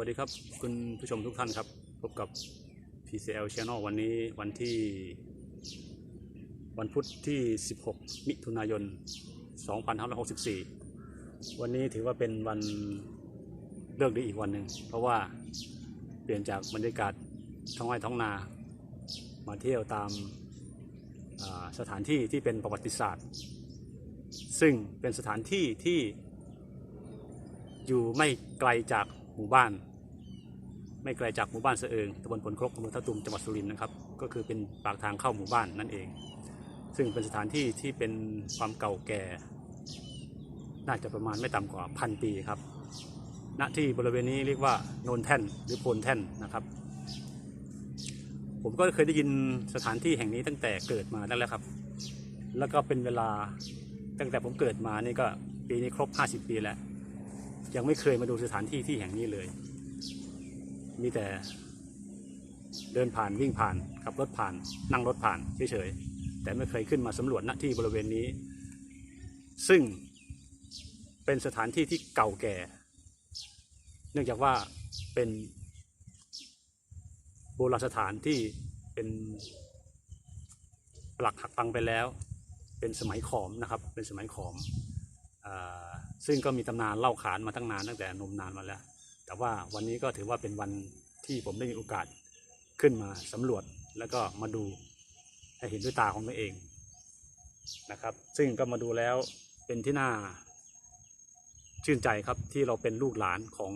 วัสดีครับคุณผู้ชมทุกท่านครับ พบกับ PCL Channel วันนี้วันที่ วันพุธที่ 16 มิถุนายน 2564 วันนี้ถือว่าเป็นวันเลิกดีอีกวันหนึ่ง เพราะว่าเปลี่ยนจากบรรยากาศท้องไร่ท้องนา มาเที่ยวตามาสถานที่ที่เป็นประวัติศาสตร์ ซึ่งเป็นสถานที่ที่อยู่ไม่ไกลจากหมู่บ้าน ไม่ไกลจากหมู่บ้านเสะเอิงตำบลพลครกอำเภอท่าตูมจังหวัดสุรินทร์นะครับ ก็คือเป็นปากทางเข้าหมู่บ้านนั่นเอง ซึ่งเป็นสถานที่ที่เป็นความเก่าแก่ น่าจะประมาณไม่ต่ำกว่าพันปีครับณที่บริเวณนี้เรียกว่าโนนแท่นหรือโพนแท่นนะครับ ผมก็เคยได้ยินสถานที่แห่งนี้ตั้งแต่เกิดมาแล้วแหละครับ แล้วก็เป็นเวลาตั้งแต่ผมเกิดมานี่ก็ปีนี้ครบ 50 ปีแล้ว ยังไม่เคยมาดูสถานที่ที่แห่งนี้เลย มีแต่เดินผ่านวิ่งผ่านขับรถผ่าน นั่งรถผ่านเฉยๆแต่ไม่เคยขึ้นมาสำรวจณที่บริเวณนี้ ซึ่งเป็นสถานที่ที่เก่าแก่ เนื่องจากว่าเป็นโบราณสถานที่เป็นปลักหักพังไปแล้ว เป็นสมัยขอมนะครับ เป็นสมัยขอมอซึ่งก็มีตำนานเล่าขานมาตั้งนานตั้งแต่นมนานมาแล้ว แต่ว่าวันนี้ก็ถือว่าเป็นวันที่ผมได้มีโอกาสขึ้นมาสำรวจแล้วก็มาดูให้เห็นด้วยตาของตัวเองนะครับ ซึ่งก็มาดูแล้วเป็นที่น่าชื่นใจครับที่เราเป็นลูกหลานของ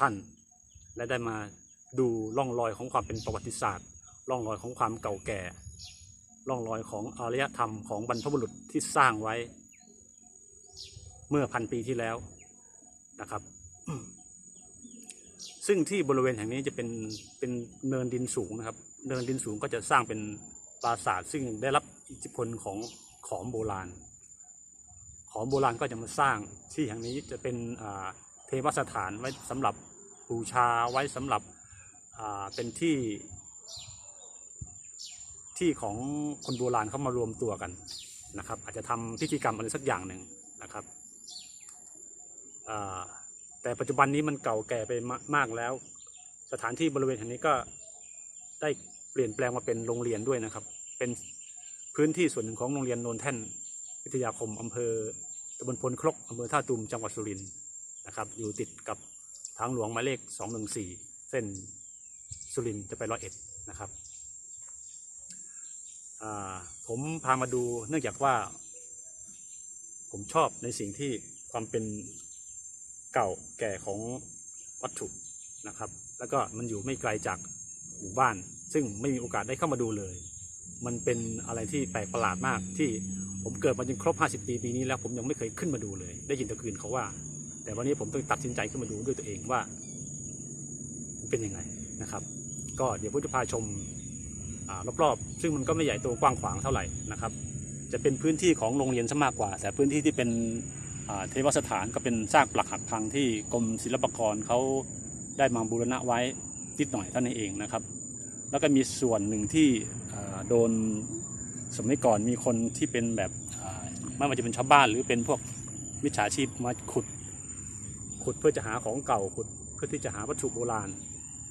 ท่าน และได้มาดูร่องรอยของความเป็นประวัติศาสตร์ร่องรอยของความเก่าแก่ร่องรอยของอารยธรรมของบรรพบุรุษที่สร้างไว้ เมื่อพันปีที่แล้วนะครับ ซึ่งที่บริเวณแห่งนี้จะเป็นเป็นเนินดินสูงนะครับ เนินดินสูงก็จะสร้างเป็นปราสาทซึ่งได้รับอิทธิพลของขอมโบราณ ขอมโบราณก็จะมาสร้างที่แห่งนี้จะเป็นเทวสถานไว้สำหรับบูชาไว้สำหรับเป็นที่ ที่ของคนโบราณเขามารวมตัวกันนะครับ อาจจะทำพิธีกรรมอะไรสักอย่างหนึ่งนะครับ แต่ปัจจุบันนี้มันเก่าแก่ไปมากแล้ว สถานที่บริเวณแห่งนี้ก็ได้เปลี่ยนแปลงมาเป็นโรงเรียนด้วยนะครับ เป็นพื้นที่ส่วนหนึ่งของโรงเรียนโนนแท่นวิทยาคมอำเภอตำบลพลครกอำเภอท่าตูมจังหวัดสุรินทร์นะครับ อยู่ติดกับทางหลวงหมายเลข 214 เส้นสุรินทร์จะไปร้อยเอ็ดนะครับผมพามาดูเนื่องจากว่า ผมชอบในสิ่งที่ความเป็น เก่าแก่ของวัตถุนะครับ แล้วก็มันอยู่ไม่ไกลจากหมู่บ้าน ซึ่งไม่มีโอกาสได้เข้ามาดูเลย มันเป็นอะไรที่แปลกประหลาดมากที่ผมเกิดมาจนครบ 50 ปีปีนี้แล้วผมยังไม่เคยขึ้นมาดูเลย ได้ยินต่คืนเขาว่า แต่วันนี้ผมต้องตัดสินใจขึ้นมาดูด้วยตัวเองว่าเป็นยังไงนะครับ ก็เดี๋ยวผมจะพาชมอรอบๆ ซึ่งมันก็ไม่ใหญ่โตกว้างขวางเท่าไหร่นะครับ จะเป็นพื้นที่ของโรงเรียนซะมากกว่า แต่พื้นที่ที่เป็น เทวสถานก็เป็นซากปลักหักพังที่กรมศิลปากรเขาได้มาบูรณะไว้นิดหน่อยเท่านั้นเองนะครับ แล้วก็มีส่วนหนึ่งที่โดนสมัยก่อนมีคนที่เป็นแบบไม่ว่าจะเป็นชาวบ้านหรือเป็นพวกมิจฉาชีพมาขุด ขุดเพื่อจะหาของเก่าขุดเพื่อที่จะหาวัตถุโบราณ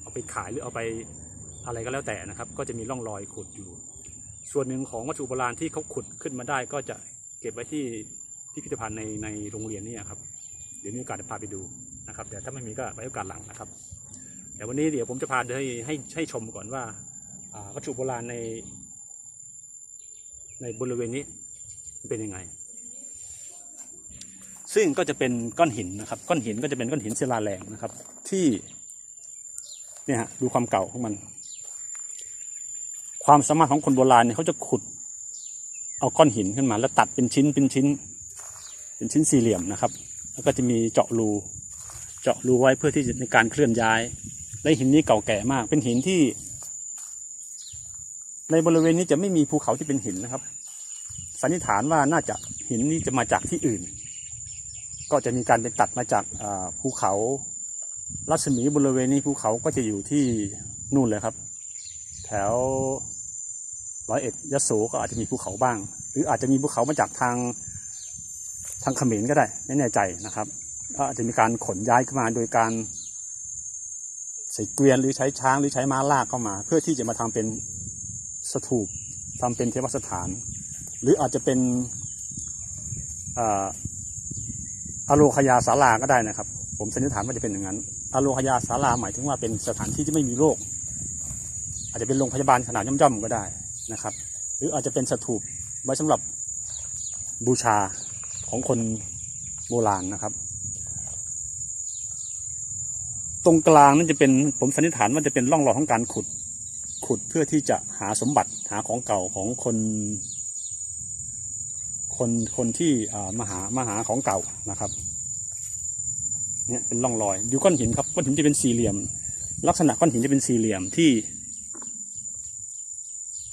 เอาไปขายหรือเอาไปอะไรก็แล้วแต่นะครับ ก็จะมีร่องรอยขุดอยู่ ส่วนหนึ่งของวัตถุโบราณที่เขาขุดขึ้นมาได้ก็จะเก็บไว้ที่ พิพิธภัณฑ์ในในโรงเรียนนี่ครับ เดี๋ยวมีโอกาสจะพาไปดูนะครับแต่ถ้าไม่มีก็ไว้โอกาสหลังนะครับแต่วันนี้เดี๋ยวผมจะพาให้ให้ให้ชมก่อนว่าอ่าวัตถุโบราณใน ในบริเวณนี้เป็นยังไง ซึ่งก็จะเป็นก้อนหินนะครับ ก้อนหินก็จะเป็นก้อนหินศิลาแรงนะครับ ที่เนี่ยฮะดูความเก่าของมัน ความสามารถของคนโบราณเนี่ยเขาจะขุดเอาก้อนหินขึ้นมา แล้วตัดเป็นชิ้นเป็นชิ้น เป็นชิ้นสี่เหลี่ยมนะครับ แล้วก็จะมีเจาะรู เจาะรูไว้เพื่อที่จะในการเคลื่อนย้าย และหินนี้เก่าแก่มาก เป็นหินที่ ในบริเวณนี้จะไม่มีภูเขาที่เป็นหินนะครับ สันนิษฐานว่าน่าจะหินนี้จะมาจากที่อื่น ก็จะมีการไปตัดมาจากภูเขารัศมีบริเวณนี้ภูเขาก็จะอยู่ที่นู่นเลยครับ แถวร้อยเอ็ดยโสก็อาจจะมีภูเขาบ้าง หรืออาจจะมีภูเขามาจากทาง ทางเขมรก็ได้ ไม่แน่ใจนะครับก็อาจจะมีการขนย้ายขึ้นมาโดยการใส่เกวียนหรือใช้ช้างหรือใช้ม้าลากเข้ามา เพื่อที่จะมาทำเป็นสถูปทำเป็นเทวสถาน หรืออาจจะเป็นอโลคยาศาลาก็ได้นะครับ ผมสันนิษฐานว่าจะเป็นอย่างนั้นอโลคยาศาลาหมายถึงว่าเป็นสถานที่ที่ไม่มีโรคอาจจะเป็นโรงพยาบาลขนาดย่อมๆก็ได้นะครับ หรืออาจจะเป็นสถูปไว้สำหรับบูชา ของคนโบราณนะครับ ตรงกลางนั่นจะเป็นผมสันนิษฐานว่าจะเป็นร่องรอยของการขุด ขุดเพื่อที่จะหาสมบัติหาของเก่าของคน คนคนที่มาหามาหาของเก่านะครับเนี่ยเป็นร่องรอยดูก้อนหินครับก้อนหินจะเป็นสี่เหลี่ยม ลักษณะก้อนหินจะเป็นสี่เหลี่ยมที่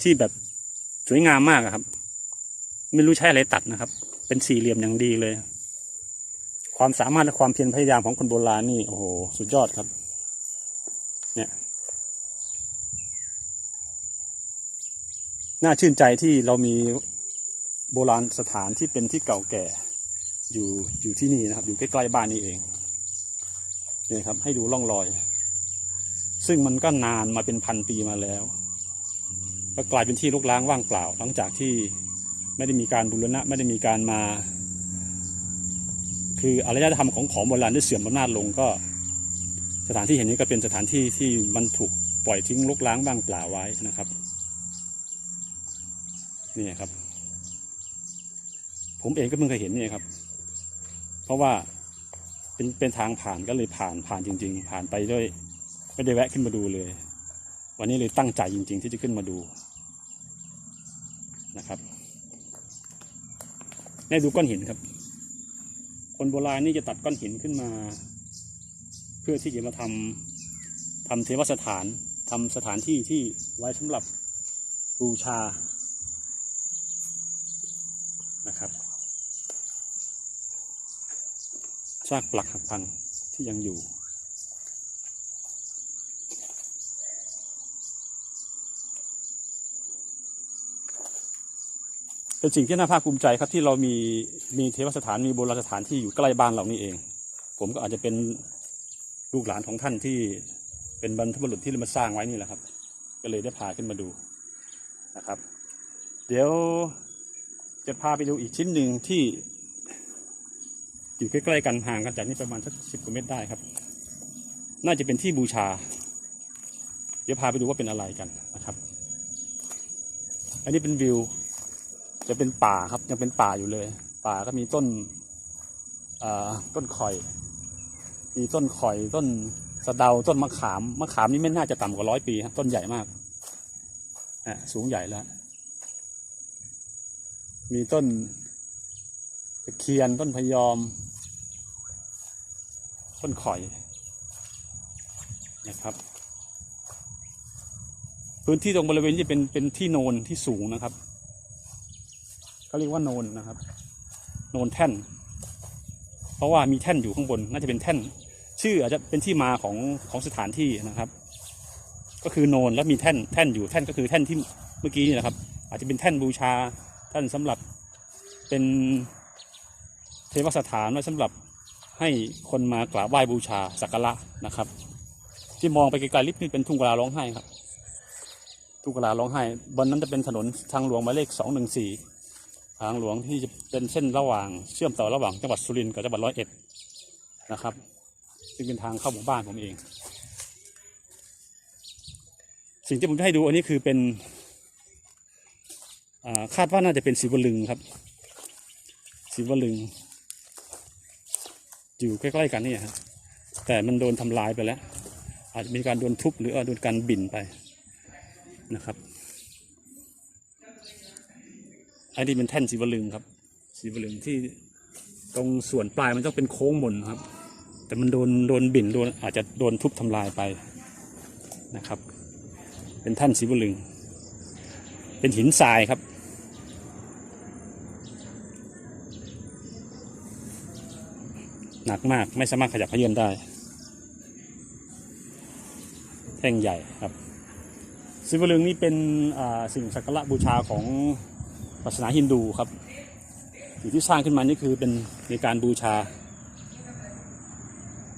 ที่แบบสวยงามมากครับ ไม่รู้ใช้อะไรตัดนะครับ เป็นสี่เหลี่ยมอย่างดีเลย ความสามารถและความเพียรพยายามของคนโบราณนี่โอ้โหสุดยอดครับ เนี่ยน่าชื่นใจที่เรามีโบราณสถานที่เป็นที่เก่าแก่อยู่อยู่ที่นี่นะครับ อยู่ใกล้ๆบ้านนี่เองนี่ครับ ให้ดูร่องรอย ซึ่งมันก็นานมาเป็นพันปีมาแล้ว ก็กลายเป็นที่รกร้างว่างเปล่า หลังจากที่ ไม่ได้มีการบูรณะไม่ได้มีการมา คืออารยธรรมของของโบราณได้เสื่อมอำนาจลงก็ สถานที่แห่งนี้ก็เป็นสถานที่ที่มันถูกปล่อยทิ้งรกร้างว่างเปล่าไว้นะครับนี่ครับ ผมเองก็เพิ่งเคยเห็นนี่ครับ เพราะว่าเป็นเป็นทางผ่านก็เลยผ่านผ่านจริง ๆ ผ่านไปด้วยไม่ได้แวะขึ้นมาดูเลย วันนี้เลยตั้งใจจริง ๆ ที่จะขึ้นมาดูนะครับ ได้ดูก้อนหินครับ คนโบราณนี่จะตัดก้อนหินขึ้นมา เพื่อที่จะมาทำทำเทวสถานทำสถานที่ที่ไว้สำหรับบูชานะครับซากปลักหักพังที่ยังอยู่ เป็นสิ่งที่น่าภาคภูมิใจครับที่เรามีมีเทวสถานมีโบราณสถานที่อยู่ใกล้บ้านเรานี่เอง ผมก็อาจจะเป็นลูกหลานของท่านที่เป็นบรรพบุรุษที่เรามาสร้างไว้นี่แหละครับ ก็เลยได้พาขึ้นมาดูนะครับ เดี๋ยวจะพาไปดูอีกชิ้นหนึ่งที่ อยู่ใกล้ๆกันห่างกันจากนี่ประมาณสักสิบกว่าเมตรได้ครับ น่าจะเป็นที่บูชา เดี๋ยวพาไปดูว่าเป็นอะไรกันนะครับ อันนี้เป็นวิว จะเป็นป่าครับ ยังเป็นป่าอยู่เลย ป่าก็มีต้นอ่าต้นข่อย มีต้นข่อยต้นสะเดาต้นมะขามมะขามนี่ไม่น่าจะต่ำกว่าร้อยปีครับต้นใหญ่มากอะสูงใหญ่แล้ว มีต้นตะเคียนต้นพยอม ต้นข่อยนะครับ พื้นที่ตรงบริเวณนี้เป็นเป็นที่โนนที่สูงนะครับ เขาเรียกว่าโนนนะครับ โนนแท่น เพราะว่ามีแท่นอยู่ข้างบนน่าจะเป็นแท่น ชื่ออาจจะเป็นที่มาของของสถานที่นะครับ ก็คือโนนแล้วมีแท่นแท่นอยู่แท่นก็คือแท่นที่เมื่อกี้นี่แหละครับ อาจจะเป็นแท่นบูชาแท่นสำหรับเป็นเทวสถานไว้สำหรับให้คนมากราบไหว้บูชาสักการะนะครับ ที่มองไปไกลๆลิบนี่เป็นทุ่งกลาร้องไห้ครับ ทุ่งกลาร้องไห้บนนั้นจะเป็นถนนทางหลวงหมายเลขสองหนึ่งสี่ ทางหลวงที่จะเป็นเส้นระหว่างเชื่อมต่อระหว่างจังหวัดสุรินทร์กับจังหวัดร้อยเอ็ดนะครับ ซึ่งเป็นทางเข้าหมู่บ้านผมเอง สิ่งที่ผมจะให้ดูอันนี้คือเป็นาคาดว่าน่าจะเป็นศิวลึงครับศิวลึง อยู่ใกล้ๆกันนี่ครับแต่มันโดนทำลายไปแล้ว อาจจะมีการโดนทุบหรือโดนการบินไปนะครับ อันนี้เป็นแท่นสีวลึงครับ สีวลึงที่ตรงส่วนปลายมันต้องเป็นโค้งมนครับ แต่มันโดนโดนบิ่นโดนอาจจะโดนทุบทำลายไปนะครับ เป็นแท่นสีวลึง เป็นหินทรายครับหนักมากไม่สามารถขยับเขยื้อนได้ แท่งใหญ่ครับสิวลึงนี่เป็นสิ่งสักการะบูชาของ ศาสนาฮินดูครับสิ่งที่สร้างขึ้นมานี่คือเป็นในการบูชา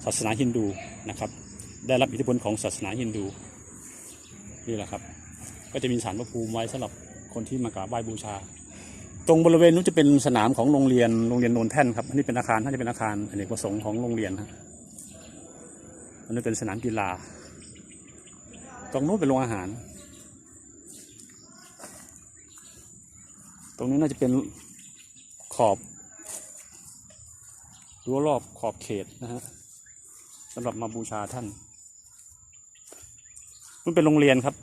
ศาสนาฮินดูนะครับ ได้รับอิทธิพลของศาสนาฮินดูนี่แหละครับ ก็จะมีสารพระภูมิไว้สำหรับคนที่มากราบไหว้บูชา ตรงบริเวณนู้นจะเป็นสนามของโรงเรียนโรงเรียนโนนแท่นครับอันนี้เป็นอาคารน่าจะเป็นอาคารอเนกประสงค์ของโรงเรียนครับอันนี้เป็นสนามกีฬาตรงนู้นเป็นโรงอาหาร ตรงนี้น่าจะเป็นขอบรั้วรอบขอบเขตนะฮะสำหรับมาบูชาท่าน มันเป็นโรงเรียนครับ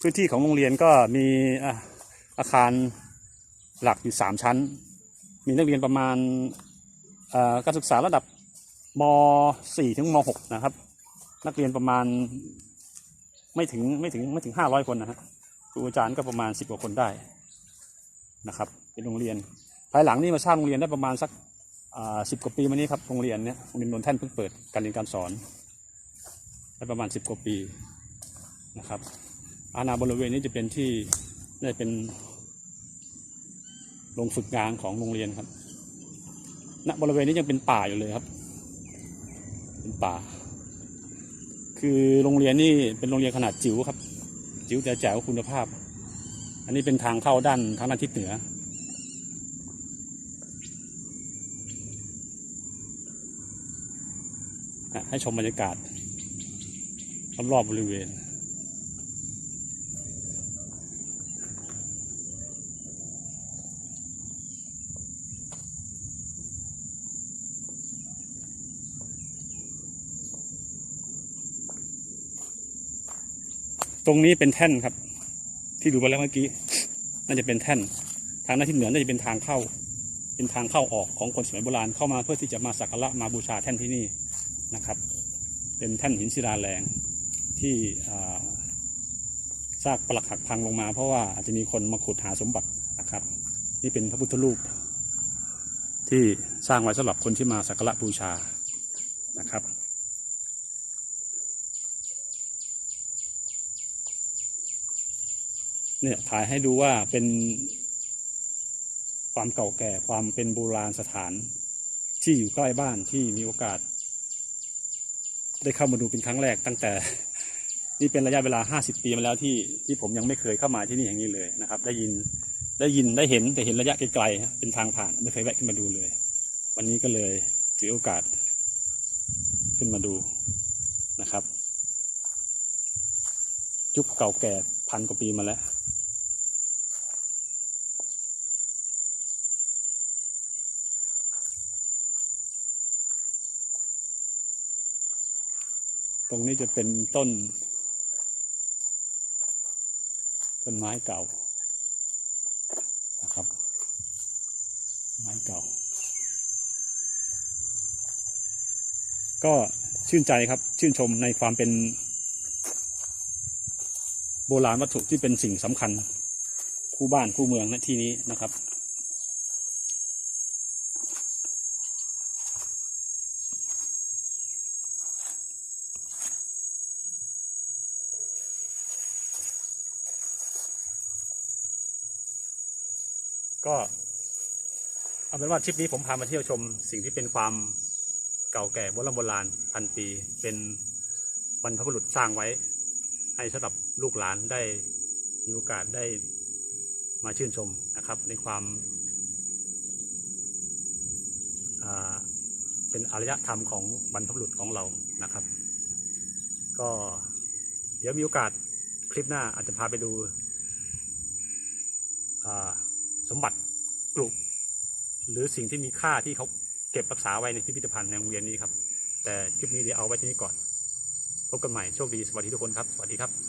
พื้นที่ของโรงเรียนก็มีอาคารหลักอยู่สามชั้น มีนักเรียนประมาณการศึกษาระดับม .4 ถึงม .6 นะครับ นักเรียนประมาณไม่ถึงไม่ถึงไม่ถึงห้าร้อยคนนะฮะครูอาจารย์ก็ประมาณสิบกว่าคนได้ นะครับเป็นโรงเรียน ภายหลังนี่มาสร้างโรงเรียนได้ประมาณสักสิบกว่าปีมานี้ครับโรงเรียนเนี้ยโรงเรียนนนทแท่นเพิ่งเปิดการเรียนการสอนได้ประมาณสิบกว่าปีนะครับอาณาบริเวณนี้จะเป็นที่ได้เป็นโรงฝึกงานของโรงเรียนครับณบริเวณนี้ยังเป็นป่าอยู่เลยครับ เป็นป่า คือโรงเรียนนี่เป็นโรงเรียนขนาดจิ๋วครับ จิ๋วแต่แจ๋วคุณภาพ อันนี้เป็นทางเข้าด้านทางด้านทิศเหนือ ให้ชมบรรยากาศรอบๆบริเวณตรงนี้เป็นแท่นครับ ที่ดูไปแล้วเมื่อกี้ น่าจะเป็นแท่น ทางด้านทิศเหนือน่าจะเป็นทางเข้า เป็นทางเข้าออกของคนสมัยโบราณเข้ามาเพื่อที่จะมาสักการะมาบูชาแท่นที่นี่นะครับ เป็นแท่นหินศิลาแรงที่อ่าซากปลักหักพังลงมา เพราะว่าอาจจะมีคนมาขุดหาสมบัตินะครับ นี่เป็นพระพุทธรูป ที่สร้างไว้สำหรับคนที่มาสักการะบูชานะครับ เนี่ยถ่ายให้ดูว่าเป็นความเก่าแก่ความเป็นโบราณสถาน ที่อยู่ใกล้บ้านที่มีโอกาส ได้เข้ามาดูเป็นครั้งแรกตั้งแต่ นี่เป็นระยะเวลา 50 ปีมาแล้วที่ที่ผมยังไม่เคยเข้ามาที่นี่อย่างนี้เลยนะครับ ได้ยินได้ยินได้เห็นแต่เห็นระยะไกลๆเป็นทางผ่านไม่เคยแวะขึ้นมาดูเลย วันนี้ก็เลยถือโอกาส ขึ้นมาดูนะครับยุคเก่าแก่ พันกว่าปีมาแล้ว ตรงนี้จะเป็นต้น ต้นไม้เก่านะครับ ไม้เก่า ก็ชื่นใจครับ ชื่นชมในความเป็น โบราณวัตถุที่เป็นสิ่งสำคัญ คู่บ้านคู่เมืองณที่นี้นะครับ ก็เอาเป็นว่าทริปนี้ผมพามาเที่ยวชม สิ่งที่เป็นความเก่าแก่โบราณโบราณพันปี เป็นบรรพบุรุษสร้างไว้ ให้สำหรับลูกหลานได้มีโอกาสได้มาชื่นชมนะครับในความเป็นอารยธรรมของบรรพบุรุษของเรานะครับ ก็เดี๋ยวมีโอกาสคลิปหน้าอาจจะพาไปดูสมบัติกลุ่มหรือสิ่งที่มีค่าที่เขาเก็บรักษาไว้ในพิพิธภัณฑ์ในโรงเรียนนี้ครับ แต่คลิปนี้เดี๋ยวเอาไว้ที่นี่ก่อน พบกันใหม่โชคดีสวัสดีทุกคนครับ สวัสดีครับ